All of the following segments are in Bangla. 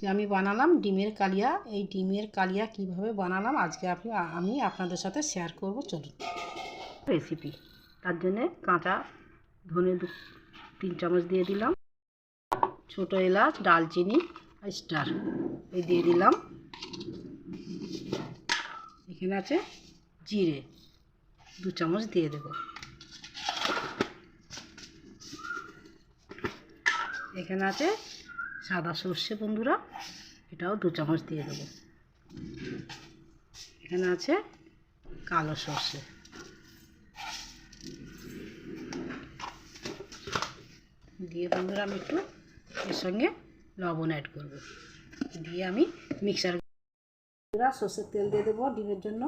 আজকে আমি বানালাম ডিমের কালিয়া। এই ডিমের কালিয়া কীভাবে বানালাম আজকে আপনি, আমি আপনাদের সাথে শেয়ার করব, চলুন। রেসিপি তার জন্যে কাঁচা ধনে দু, তিন চামচ দিয়ে দিলাম। ছোটো এলাচ, ডালচিনি, স্টার, এই দিয়ে দিলাম। এখানে আছে জিরে, দু চামচ দিয়ে দেব। এখানে আছে সাদা সর্ষে বন্ধুরা, এটাও দু চামচ দিয়ে দেবো। এখানে আছে কালো সর্ষে। দিয়ে বন্ধুরা আমি একটু এর সঙ্গে লবণ অ্যাড করব। দিয়ে আমি মিক্সার সর্ষের তেল দিয়ে দেবো ডিমের জন্য।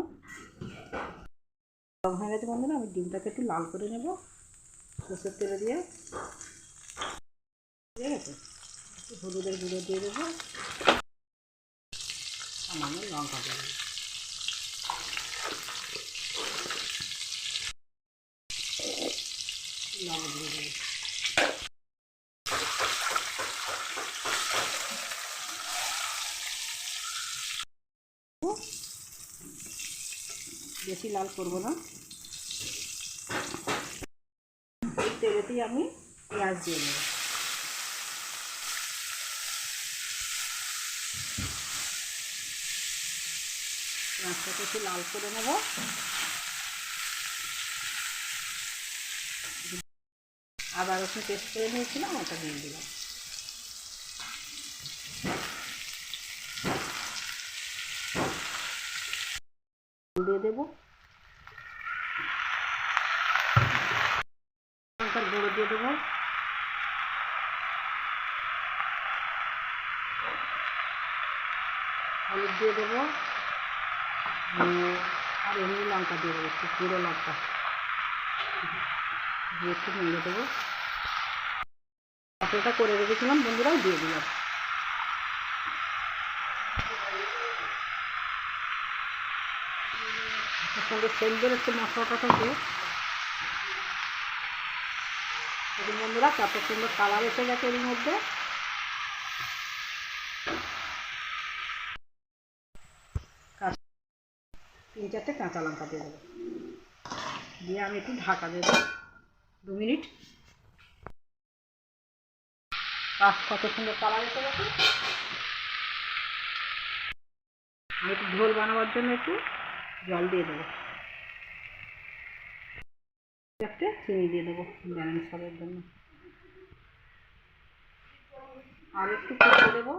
গরম হয়ে গেছে বন্ধুরা, আমি ডিমটাকে একটু লাল করে নেব। সর্ষের তেলে দিয়ে। ঠিক আছে? হলুদের গুঁড়ো দিয়ে দেবো। সামান্য লঙ্কা দেবো লবণ দিয়ে দেবো বেশি লাল করব না। তেলেতেই আমি পেঁয়াজ দিয়ে নেব পেঁয়াজটাকে একটু লাল করে নেব। আদা রসুন পেস্ট করে নিয়েছিলাম, ওটা দিয়ে দিলাম। দিয়ে দেবো। গুঁড়ো দিয়ে দেবো। হলুদ দিয়ে দেবো। আর এমনি লঙ্কা দিয়ে দেবো, একটু গুঁড়ো লঙ্কা। দিয়ে একটু মেরে দেবো। মশলাটা করে রেখেছিলাম, বন্ধুরাও দিয়ে দিলাম সঙ্গে সেল বেরোচ্ছে মশলাটা থেকে বন্ধুরা, কত সুন্দর কালার এসে গেছে এর মধ্যে। তিন চারটে কাঁচা লঙ্কা দিয়ে দেবো। দিয়ে আমি একটু ঢাকা দেবো। দু মিনিট। কত সুন্দর কালার এসে গেছে। আমি একটু ঝোল বানাবার জন্য একটু জল দিয়ে দেবো। চারটে চিনি দিয়ে দেবো ব্যালেন্স করার জন্য। আর একটু দেবো।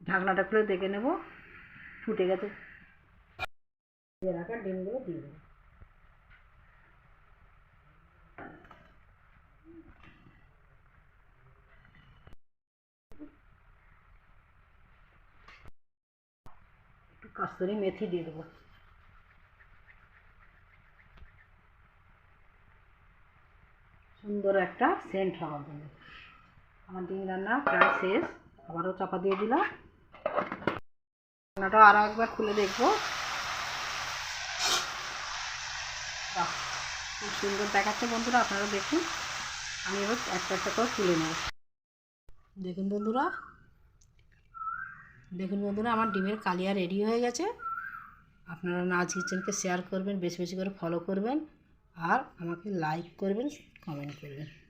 ঢাকনাটা খুলে দেখে নেব। ফুটে গেছে। রাখা ডিমগুলো দিয়ে দেবো একটু কাস্তুরি মেথি দিয়ে দেবো। সুন্দর একটা সেন্ট হওয়ার জন্য আমার ডিম রান্না প্রায় শেষ আবারও চাপা দিয়ে দিলাম। রান্নাটা আরও একবার খুলে দেখব। খুব সুন্দর দেখাচ্ছে বন্ধুরা, আপনারা দেখুন। আমি এবার একটা একটা করে তুলে নেব। দেখুন বন্ধুরা দেখুন বন্ধুরা, আমার ডিমের কালিয়া রেডি হয়ে গেছে। আপনারা নাচ কিচেনকে শেয়ার করবেন, বেশি বেশি করে ফলো করবেন। আর আমাকে লাইক করবেন কমেন্ট করবেন।